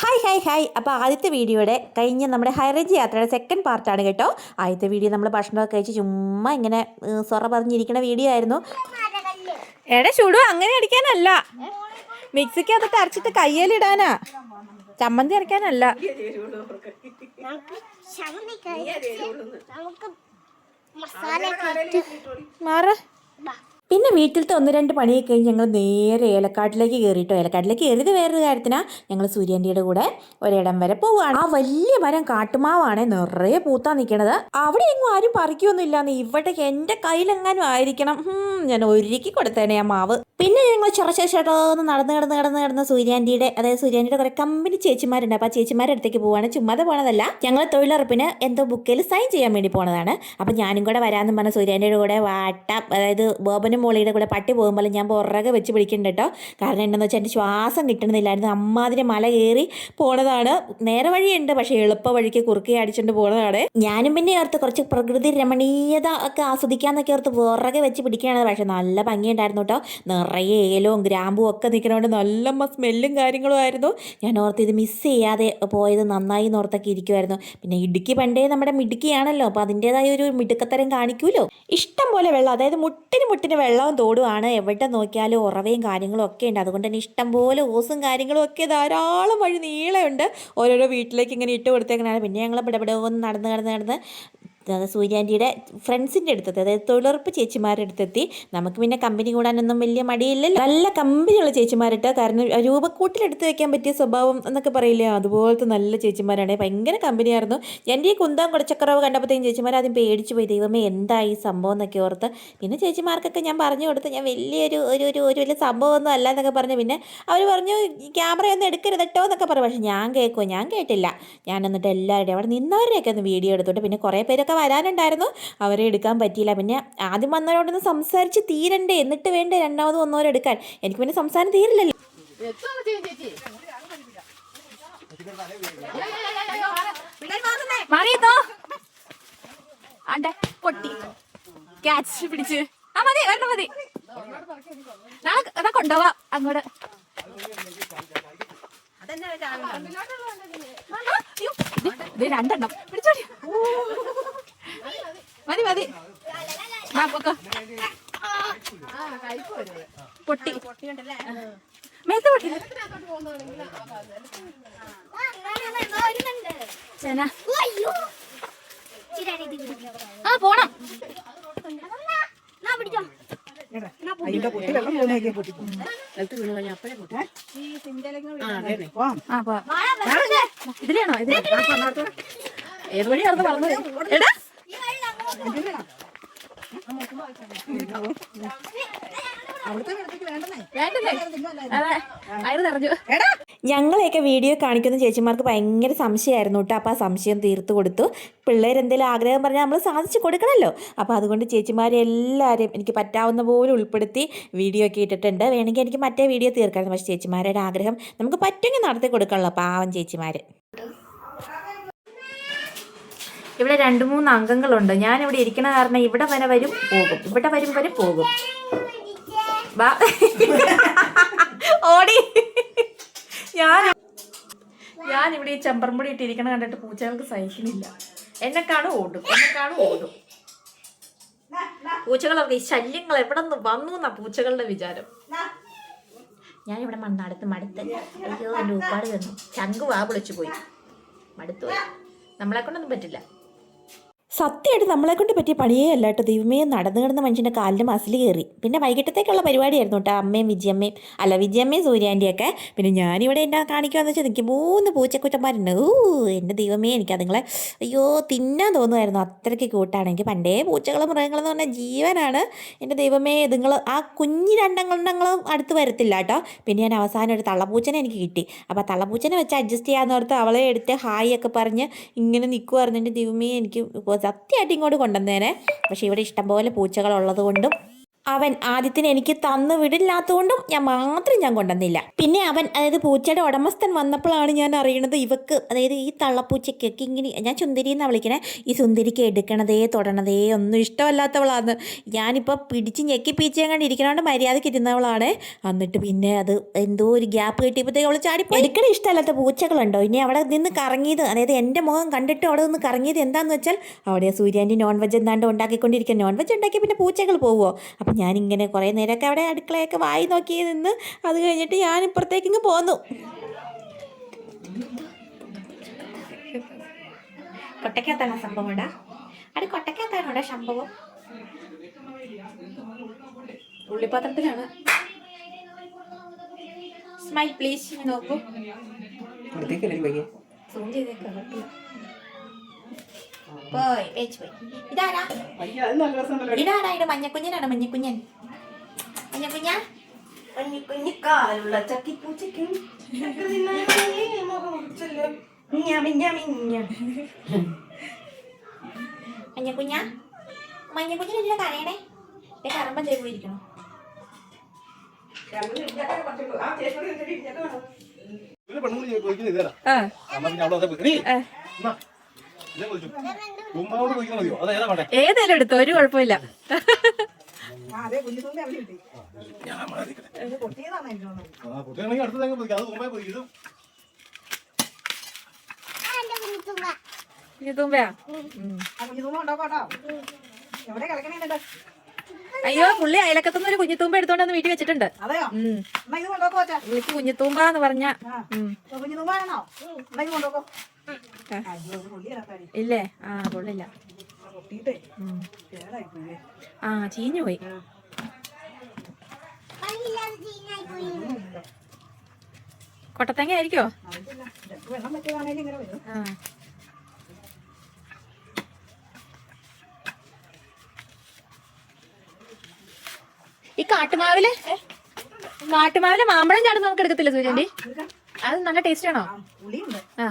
Hi hi hi അപ്പോൾ ആദ്യത്തെ വീഡിയോയുടെ കഴിഞ്ഞ നമ്മുടെ ഹൈറേഞ്ച് യാത്രയുടെ സെക്കൻഡ് പാർട്ടാണ് കേട്ടോ. ആദ്യത്തെ വീഡിയോ നമ്മൾ ഭക്ഷണമൊക്കെ കഴിച്ച് ചുമ്മാ ഇങ്ങനെ സൊറ പറഞ്ഞിരിക്കുന്ന വീഡിയോ ആയിരുന്നു. എടാ ചൂടു അങ്ങനെ അടിക്കാനല്ല. മിക്സിക്ക് അതിട്ട് അരച്ചിട്ട് കയ്യലിടാനാ. ചമ്മന്തി ഇട്ട് മാറ. പിന്നെ വീട്ടിലത്തെ ഒന്ന് രണ്ട് പണിയൊക്കെ കഴിഞ്ഞ് ഞങ്ങൾ നേരെ ഏലക്കാട്ടിലേക്ക് കയറിയിട്ടോ ഏലക്കാട്ടിലേക്ക് കയറിയത് വേറൊരു കാര്യത്തിനാ. ഞങ്ങൾ സൂര്യന്റെ കൂടെ ഒരിടം വരെ പോവുകയാണ്. ആ വലിയ മരം കാട്ടുമാവാണ്. നിറയെ പൂത്താൻ നിൽക്കണത് അവിടെ എങ്ങും ആരും പറിക്കൊന്നും ഇല്ലാന്ന് ഇവിടെ എന്റെ കയ്യിലെങ്ങാനും ആയിരിക്കണം. ഞാൻ ഒരുക്കി കൊടുത്തേനെ ആ മാവ്. പിന്നെ ഞങ്ങൾ ചൊറച്ചേട്ടോന്ന് നടന്ന് കിടന്ന് കിടന്ന് കിടന്ന് സൂര്യാന്റിയുടെ അതായത് സൂര്യാന്റിയുടെ കുറെ കമ്പനി ചേച്ചിമാരുണ്ട്. അപ്പോൾ ആ ചേച്ചിമാരുടെ അടുത്തേക്ക് പോവാണ്. ചുമ്മാതെ പോണതല്ല. ഞങ്ങൾ തൊഴിലുറപ്പിന് എന്തോ ബുക്കിൽ സൈൻ ചെയ്യാൻ വേണ്ടി പോണതാണ്. അപ്പോൾ ഞാനും കൂടെ വരാമെന്ന് പറഞ്ഞ സൂര്യാന്റിയുടെ കൂടെ വാട്ട അതായത് ബോബനും മോളിയുടെ കൂടെ പട്ടി പോകുമ്പോൾ ഞാൻ പുറകെ വെച്ച് പിടിക്കുന്നുണ്ട് കേട്ടോ. കാരണം എന്താണെന്ന് വെച്ചാൽ എന്റെ ശ്വാസം കിട്ടണമെന്നില്ലായിരുന്നു അമ്മാതിരി മല കയറി പോണതാണ്. നേരെ വഴിയുണ്ട് പക്ഷേ എളുപ്പ വഴിക്ക് കുറുക്കി അടിച്ചുകൊണ്ട് പോണതാണ്. ഞാനും പിന്നെ ഓർത്ത് കുറച്ച് പ്രകൃതി രമണീയത ഒക്കെ ആസ്വദിക്കാന്നൊക്കെ ഓർത്ത് പുറകെ വെച്ച് പിടിക്കുകയാണ് പക്ഷേ നല്ല ഭംഗിയുണ്ടായിരുന്നു കേട്ടോ. നിറയെ ഏലവും ഗ്രാമ്പും ഒക്കെ നിൽക്കണോണ്ട് നല്ല സ്മെല്ലും കാര്യങ്ങളും ആയിരുന്നു. ഞാൻ ഓർത്ത് ഇത് മിസ് ചെയ്യാതെ പോയത് നന്നായി ഓർത്തൊക്കെ ഇരിക്കുമായിരുന്നു പിന്നെ ഇടുക്കി പണ്ടേ നമ്മുടെ മിടുക്കിയാണല്ലോ അപ്പോൾ അതിന്റെതായ ഒരു മിടുക്കത്തരം കാണിക്കുമല്ലോ ഇഷ്ടം പോലെ വെള്ളം അതായത് മുട്ടിന് മുട്ടിന് വെള്ളവും തോടുമാണ് എവിടെ നോക്കിയാലും ഉറവയും കാര്യങ്ങളും ഒക്കെ ഉണ്ട്. അതുകൊണ്ട് തന്നെ ഇഷ്ടം പോലെ ഓസും കാര്യങ്ങളും ഒക്കെ ധാരാളം വഴി നീളമുണ്ട്. ഓരോരോ വീട്ടിലേക്ക് ഇങ്ങനെ ഇട്ട് കൊടുത്തേക്കണാണ് പിന്നെ ഞങ്ങൾ ഇവിടെ ഇവിടെ ഒന്ന് നടന്ന് നടന്ന് നടന്ന് സൂര്യാന്റിയുടെ ഫ്രണ്ട്സിന്റെ അടുത്തെത്തി. അതായത് തൊഴിലുറപ്പ് ചേച്ചിമാരുടെ അടുത്തെത്തി. നമുക്ക് പിന്നെ കമ്പനി കൂടാനൊന്നും വലിയ മടിയില്ലല്ലോ. നല്ല കമ്പനിയുള്ള ചേച്ചിമാരിട്ട് കാരണം രൂപക്കൂട്ടിലെടുത്ത് വെക്കാൻ പറ്റിയ സ്വഭാവം എന്നൊക്കെ പറയില്ലേ? അതുപോലത്തെ നല്ല ചേച്ചിമാരാണ്. ഭയങ്കര കമ്പനിയായിരുന്നു എന്റെ ഈ കുന്താൻ കുടച്ചക്കറവ് കണ്ടപ്പോഴത്തേക്കും ചേച്ചിമാർ ആദ്യം പേടിച്ചു പോയി ദൈവമേ എന്താ ഈ സംഭവം എന്നൊക്കെ ഓർത്ത്. പിന്നെ ചേച്ചിമാർക്കൊക്കെ ഞാൻ പറഞ്ഞു കൊടുത്ത്. ഞാൻ വലിയൊരു ഒരു ഒരു ഒരു വലിയ സംഭവമൊന്നും അല്ല എന്നൊക്കെ പറഞ്ഞു. പിന്നെ അവർ പറഞ്ഞു ക്യാമറയൊന്നും എടുക്കരുത് കേട്ടോ എന്നൊക്കെ പറഞ്ഞു. പക്ഷേ ഞാൻ കേൾക്കുമോ ഞാൻ കേട്ടില്ല. ഞാൻ എന്നിട്ട് എല്ലാവരുടെയും അവിടെ നിന്നവരെയൊക്കെ ഒന്ന് വീഡിയോ എടുത്തോട്ട്. പിന്നെ കുറേ പേരൊക്കെ വരാനുണ്ടായിരുന്നു. അവരെ എടുക്കാൻ പറ്റിയില്ല. പിന്നെ ആദ്യം വന്നവരോടൊന്ന് സംസാരിച്ച് തീരണ്ടേ. എന്നിട്ട് വേണ്ടേ രണ്ടാമത് വന്നവരെ എടുക്കാൻ? എനിക്ക് പിന്നെ സംസാരം തീരില്ലല്ലോ. ആണ്ടെ പൊട്ടി ക്യാച്ച് പിടിച്ച്. ആ മതി മതി. നാളെ എന്നാ കൊണ്ടുപോവാ. അങ്ങോട്ട്. രണ്ടെണ്ണം. പിടിച്ചോടി. മതി മതി. ആ, പൊക്കോ. പൊട്ടി. മേത്ത് പൊട്ടി. ആ. ചേന പോണം അമ്മ, നാ പിടിച്ചോ. ആ പോ ഇതിലാണോ? ഇത് ഏത് വഴിയാണെന്ന് പറഞ്ഞത്? എടാ. ഞങ്ങളെയൊക്കെ വീഡിയോ കാണിക്കുന്ന ചേച്ചിമാർക്ക് ഭയങ്കര സംശയമായിരുന്നു കേട്ടോ. അപ്പോൾ ആ സംശയം തീർത്തു കൊടുത്തു. പിള്ളേർ എന്തെങ്കിലും ആഗ്രഹം പറഞ്ഞാൽ നമ്മൾ സാധിച്ചു കൊടുക്കണമല്ലോ അപ്പോൾ അതുകൊണ്ട് ചേച്ചിമാരെ എല്ലാവരെയും എനിക്ക് പറ്റാവുന്ന പോലെ ഉൾപ്പെടുത്തി വീഡിയോ ഒക്കെ ഇട്ടിട്ടുണ്ട്. വേണമെങ്കിൽ എനിക്ക് മറ്റേ വീഡിയോ തീർക്കാമായിരുന്നു. പക്ഷേ ചേച്ചിമാരുടെ ആഗ്രഹം നമുക്ക് പറ്റുമെങ്കിൽ നടത്തി കൊടുക്കണമല്ലോ പാവം ചേച്ചിമാർ ഇവിടെ രണ്ട് മൂന്ന് അംഗങ്ങളുണ്ട്. ഞാൻ ഇവിടെ ഇരിക്കണ കാരണം ഇവിടെ വരെ വരും പോകും. ഇവിടെ വരും വരെ പോകും. ഓടി. ഞാൻ ഞാൻ ഇവിടെ ഈ ചെമ്പർമുടി ഇട്ടിരിക്കണ കണ്ടിട്ട് പൂച്ചകൾക്ക് സഹിക്കുന്നില്ല എന്നെക്കാണ് ഓടും എന്നെക്കാണ് ഓടും. പൂച്ചകളൊക്കെ ഈ ശല്യങ്ങൾ എവിടെ നിന്ന് വന്നു എന്നാ പൂച്ചകളുടെ വിചാരം. ഞാൻ ഇവിടെ മണ്ണടുത്ത് മടുത്ത് അയ്യോ എന്റെ ഉപ്പാട് തന്നു ചങ്ക് വാ വിളിച്ചു പോയി. മടുത്തു പോയി. നമ്മളെ കൊണ്ടൊന്നും പറ്റില്ല. സത്യമായിട്ട് നമ്മളെ കൊണ്ട് പറ്റിയ പണിയേ അല്ല കേട്ടോ. ദൈവമേ നടന്നു കിടന്ന മനുഷ്യന്റെ കാലിന്റെ മസിൽ കയറി. പിന്നെ വൈകിട്ടത്തേക്കുള്ള പരിപാടിയായിരുന്നു കേട്ടോ. അമ്മയും വിജയമ്മയും അല്ല വിജയമ്മയും സൂര്യാന്റെയൊക്കെ പിന്നെ ഞാനിവിടെ എന്നാ കാണിക്കുകയെന്ന് വെച്ചാൽ എനിക്ക് മൂന്ന് പൂച്ചക്കുറ്റന്മാരുണ്ട്. ഓ എന്റെ ദൈവമേ എനിക്ക് അതുങ്ങളെ അയ്യോ തിന്നാൻ തോന്നുമായിരുന്നു അത്രയ്ക്ക് കൂട്ടാണ്. എനിക്ക് പണ്ടേ പൂച്ചകളും മൃഗങ്ങളെന്ന് പറഞ്ഞാൽ ജീവനാണ്. എന്റെ ദൈവമേ ഇതുങ്ങൾ ആ കുഞ്ഞു രണ്ടെണ്ണങ്ങളും അടുത്ത് വരത്തില്ല കേട്ടോ. പിന്നെ ഞാൻ അവസാനം ഒരു തള്ളപ്പൂച്ചനെ എനിക്ക് കിട്ടി. അപ്പോൾ തള്ളപ്പൂച്ചനെ വെച്ച് അഡ്ജസ്റ്റ് ചെയ്യാമെന്ന് ഓർത്ത് അവളെ എടുത്ത് ഹായ് ഒക്കെ പറഞ്ഞ് ഇങ്ങനെ നിൽക്കുമായിരുന്നു എന്റെ ദൈവമേ എനിക്ക് സത്യമായിട്ട് ഇങ്ങോട്ട് കൊണ്ടുവന്നേനെ. പക്ഷേ ഇവിടെ ഇഷ്ടംപോലെ പൂച്ചകളുള്ളത് കൊണ്ടും അവൻ ആദ്യത്തിന് എനിക്ക് തന്നു വിടില്ലാത്തതുകൊണ്ടും ഞാൻ മാത്രം ഞാൻ കൊണ്ടുവന്നില്ല. പിന്നെ അവൻ അതായത് പൂച്ചയുടെ ഉടമസ്ഥൻ വന്നപ്പോഴാണ് ഞാൻ അറിയണത് ഇവക്ക് അതായത് ഈ തള്ളപ്പൂച്ചയ്ക്കൊക്കെ ഇങ്ങനെ ഞാൻ സുന്ദരി എന്നാണ് വിളിക്കണേ ഈ സുന്ദരിക്ക് എടുക്കണതേ തൊടണതേ ഒന്നും ഇഷ്ടമല്ലാത്തവളാണ് ഞാനിപ്പോൾ പിടിച്ച് ഞെക്കി പീച്ചയും കണ്ട് ഇരിക്കണോണ്ട് മര്യാദയ്ക്ക് ഇരുന്നവളാണ്. എന്നിട്ട് പിന്നെ അത് എന്തോ ഒരു ഗ്യാപ്പ് കിട്ടിയപ്പോഴത്തേക്ക് അവൾ ചാടി എടുക്കണ ഇഷ്ടമല്ലാത്ത പൂച്ചകളുണ്ടോ? ഇനി അവിടെ നിന്ന് കറങ്ങിയത് അതായത് എന്റെ മുഖം കണ്ടിട്ട് അവിടെ നിന്ന് കറങ്ങിയത് എന്താണെന്ന് വെച്ചാൽ അവിടെ സൂര്യാന്റെ നോൺ വെജ് എന്താണ്ട് ഉണ്ടാക്കിക്കൊണ്ടിരിക്കുക നോൺ വെജ് ഉണ്ടാക്കി പിന്നെ പൂച്ചകൾ പോവുമോ അപ്പം ഞാനിങ്ങനെ കുറേ നേരമൊക്കെ അവിടെ അടുക്കളയൊക്കെ വായി നോക്കി നിന്ന് അത് കഴിഞ്ഞിട്ട് ഞാൻ ഇപ്പുറത്തേക്ക് ഇങ്ങ് പോന്നു. കൊട്ടക്കകത്താണ് സംഭവം ഇടാ അത് കൊട്ടക്കകത്താണ് ഇവിടെ സംഭവം? ഉള്ളിപ്പാത്രത്തിലാണ്. സ്മൈൽ പ്ലീസ് നോക്കൂ. സൂം ചെയ്തേക്കാം. പോയി വെച്ച് പോയി. ഇതാരാ? ഇതാരാ ഇത്? മഞ്ഞക്കുഞ്ഞനാണ്? മഞ്ഞക്കുഞ്ഞൻ. മഞ്ഞക്കുഞ്ഞ? മഞ്ഞക്കുഞ്ഞ് കാലുള്ള ചക്കിപ്പൂച്ചയ്ക്കും മഞ്ഞക്കുഞ്ഞ? മഞ്ഞക്കുഞ്ഞിനെന്തിനാ കരയണേ? ഏ കറമ്പം ചെയ്ത് പോയിരിക്കണോ ആ. ഉമ്മാവോട് ചോദിക്കാൻ മതിയോ അത് ഏതാ വേണ്ടേ ഏതായാലും എടുത്തു ഒരു കുഴപ്പമില്ല. അയ്യോ പുള്ളി അയലക്കത്തുനിന്ന് ഒരു കുഞ്ഞിത്തൂമ്പ എടുത്തോണ്ട് വന്ന് വീട്ടിൽ വെച്ചിട്ടുണ്ട്. പുള്ളിക്ക് കുഞ്ഞിത്തൂമ്പ എന്ന് പറഞ്ഞ കുഞ്ഞിത്തൂമ്പാണോ കൊണ്ടുപോക്കോ. ഇല്ലേ? ആ കൊള്ളില്ല. ആ ചീഞ്ഞു പോയി. കൊട്ടത്തേങ്ങ ആയിരിക്കോ? ഈ കാട്ടുമാവിൽ? കാട്ടുമാവിൽ മാമ്പഴം ചാടുന്ന നമുക്ക് എടുക്കത്തില്ല സൂര്യന്റെ അത് നല്ല ടേസ്റ്റ് ആണോ? ആ.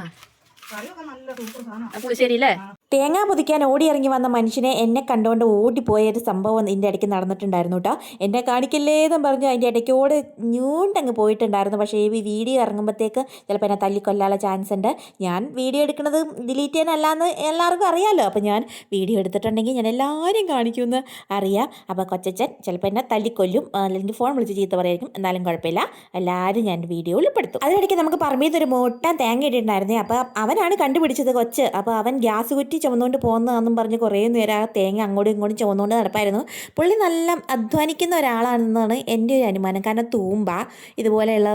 പുളിശ്ശേരി അല്ലേ തേങ്ങ പൊതിക്കാൻ ഓടിയിറങ്ങി വന്ന മനുഷ്യനെ എന്നെ കണ്ടുകൊണ്ട് ഓടിപ്പോയ ഒരു സംഭവം ഇതിന്റെ ഇടയ്ക്ക് നടന്നിട്ടുണ്ടായിരുന്നു കേട്ടോ എന്നെ കാണിക്കില്ലേതും പറഞ്ഞു അതിന്റെ ഇടയ്ക്കോട് ഞൂണ്ടങ്ങ് പോയിട്ടുണ്ടായിരുന്നു. പക്ഷേ ഈ വീഡിയോ ഇറങ്ങുമ്പോഴത്തേക്ക് ചിലപ്പോൾ എന്നെ തല്ലിക്കൊല്ലാനുള്ള ചാൻസ് ഉണ്ട്. ഞാൻ വീഡിയോ എടുക്കുന്നത് ഡിലീറ്റ് ചെയ്യാനല്ലാന്ന് എല്ലാവർക്കും അറിയാമല്ലോ അപ്പോൾ ഞാൻ വീഡിയോ എടുത്തിട്ടുണ്ടെങ്കിൽ ഞാൻ എല്ലാവരും കാണിക്കുമെന്ന് അറിയാം. അപ്പോൾ കൊച്ചച്ചൻ ചിലപ്പോൾ എന്നെ തല്ലിക്കൊല്ലും അല്ലെങ്കിൽ ഫോൺ വിളിച്ച് ചീത്ത പറയായിരിക്കും എന്നാലും കുഴപ്പമില്ല. എല്ലാവരും ഞാൻ വീഡിയോ ഉൾപ്പെടുത്തും. അതിനിടയ്ക്ക് നമുക്ക് പറമ്പിൽ ഒരു മോട്ട തേങ്ങ ഇട്ടിട്ടുണ്ടായിരുന്നേ. അപ്പോൾ അവനാണ് കണ്ടുപിടിച്ചത് കൊച്ച്. അപ്പോൾ അവൻ ഗ്യാസ് കുറ്റി ചുമന്നുകൊണ്ട് പോകുന്നതാണെന്നും പറഞ്ഞ് കുറേ നേരം ആ തേങ്ങ അങ്ങോട്ടും ഇങ്ങോട്ടും ചുമന്നുകൊണ്ട് നടപ്പായിരുന്നു. പുള്ളി നല്ല അധ്വാനിക്കുന്ന ഒരാളാണെന്നാണ് എന്റെ ഒരു അനുമാനം. കാരണം തൂമ്പ ഇതുപോലെയുള്ള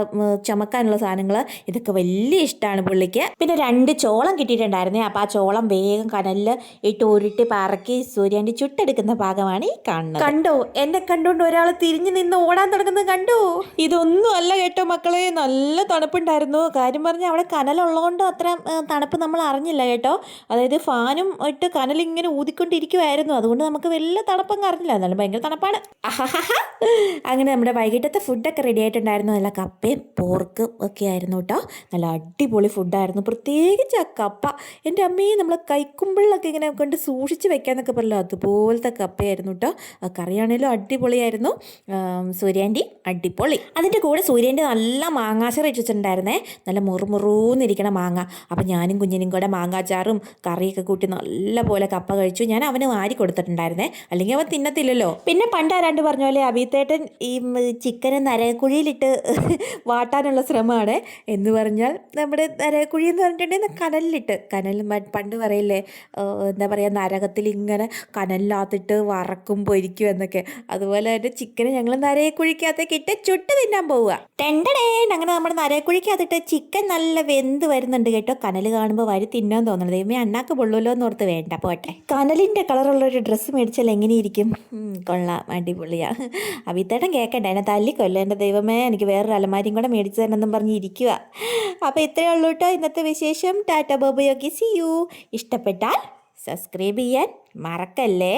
ചുമക്കാനുള്ള സാധനങ്ങൾ ഇതൊക്കെ വലിയ ഇഷ്ടമാണ് പുള്ളിക്ക്. പിന്നെ രണ്ട് ചോളം കിട്ടിയിട്ടുണ്ടായിരുന്നേ. അപ്പോൾ ആ ചോളം വേഗം കനലിൽ ഇട്ട് ഉരുട്ടി പറക്കി സൂര്യാന്റെ ചുട്ടെടുക്കുന്ന ഭാഗമാണ് ഈ കാണുന്നത്. കണ്ടോ? എന്നെ കണ്ടുകൊണ്ട് ഒരാൾ തിരിഞ്ഞു നിന്ന് ഓടാൻ തുടങ്ങുന്നത് കണ്ടോ? ഇതൊന്നും അല്ല കേട്ടോ മക്കളെ. നല്ല തണുപ്പുണ്ടായിരുന്നു. കാര്യം പറഞ്ഞാൽ അവിടെ കനലുള്ളതുകൊണ്ട് അത്ര തണുപ്പ് നമ്മൾ അറിഞ്ഞില്ല കേട്ടോ. അതായത് ഫാനും ഇട്ട് കനലിങ്ങനെ ഊതിക്കൊണ്ടിരിക്കുമായിരുന്നു അതുകൊണ്ട് നമുക്ക് വലിയ തണുപ്പൊന്നും അറിഞ്ഞില്ല എന്നാലും ഭയങ്കര തണുപ്പാണ്. അങ്ങനെ നമ്മുടെ വൈകിട്ടത്തെ ഫുഡൊക്കെ റെഡി ആയിട്ടുണ്ടായിരുന്നു. നല്ല കപ്പയും പോർക്കും ഒക്കെ ആയിരുന്നു കേട്ടോ. നല്ല അടിപൊളി ഫുഡായിരുന്നു പ്രത്യേകിച്ച് ആ കപ്പ. എന്റെ അമ്മയെ നമ്മൾ കൈക്കുമ്പിളിലൊക്കെ ഇങ്ങനെ കൊണ്ട് സൂക്ഷിച്ച് വെക്കാന്നൊക്കെ പറയല്ലോ അതുപോലത്തെ കപ്പയായിരുന്നു കേട്ടോ. കറിയാണേലും അടിപൊളിയായിരുന്നു. സൂര്യാന്റെ അടിപൊളി. അതിന്റെ കൂടെ സൂര്യാന്റെ നല്ല മാങ്ങാച്ചാർ വെച്ചിട്ടുണ്ടായിരുന്നേ. നല്ല മുറുമുറൂന്നിരിക്കണ മാങ്ങ. അപ്പം ഞാനും കുഞ്ഞിനും കൂടെ മാങ്ങാച്ചാറും കറിയൊക്കെ കൂട്ടി നല്ല പോലെ കപ്പ കഴിച്ചു. ഞാൻ അവന് വാരി കൊടുത്തിട്ടുണ്ടായിരുന്നേ. അല്ലെങ്കിൽ അവൻ തിന്നത്തില്ലല്ലോ. പിന്നെ പണ്ട് ആരാണ്ട് പറഞ്ഞ പോലെ അഭിത്തേട്ടൻ ഈ ചിക്കനെ നരകുഴിയിലിട്ട് വാട്ടാനുള്ള ശ്രമമാണ്. എന്ന് പറഞ്ഞാൽ നമ്മുടെ നരകുഴി എന്ന് പറഞ്ഞിട്ടുണ്ടെങ്കിൽ കനലിലിട്ട്. കനൽ പണ്ട് പറയില്ലേ എന്താ പറയുക നരകത്തിൽ ഇങ്ങനെ കനലിനകത്തിട്ട് വറക്കും പൊരിക്കും എന്നൊക്കെ. അതുപോലെ തന്നെ ചിക്കനെ ഞങ്ങൾ നരയക്കുഴിക്കകത്തേക്ക് ഇട്ട് ചുട്ട് തിന്നാൻ പോവുക. ടെണ്ടടേ അങ്ങനെ നമ്മുടെ നരയക്കുഴിക്കകത്തിട്ട് ചിക്കൻ നല്ല വെന്ത് വരുന്നുണ്ട് കേട്ടോ. കനൽ കാണുമ്പോൾ വരി തിന്നാൻ തോന്നണത് ദൈവമേ അണ്ണാക്ക് പൊള്ളുമല്ലോ ഓർത്ത് വേണ്ട. പോട്ടെ. കനലിന്റെ കളറുള്ള ഒരു ഡ്രസ്സ് മേടിച്ചാൽ എങ്ങനെയിരിക്കും? കൊള്ളാം. അടിപൊളിയാ. അവിത്തേട്ടൻ കേൾക്കണ്ട എന്നെ തല്ലിക്കൊല്ല എന്റെ ദൈവമേ എനിക്ക് വേറൊരു അലമാരിയും കൂടെ മേടിച്ചു തരണമെന്നും പറഞ്ഞ് ഇരിക്കുക അപ്പോൾ ഇത്രയേ ഉള്ളൂ കേട്ടോ ഇന്നത്തെ വിശേഷം. ടാറ്റ ബോബയോക്കി സി യു ഇഷ്ടപ്പെട്ടാൽ സബ്സ്ക്രൈബ് ചെയ്യാൻ മറക്കല്ലേ?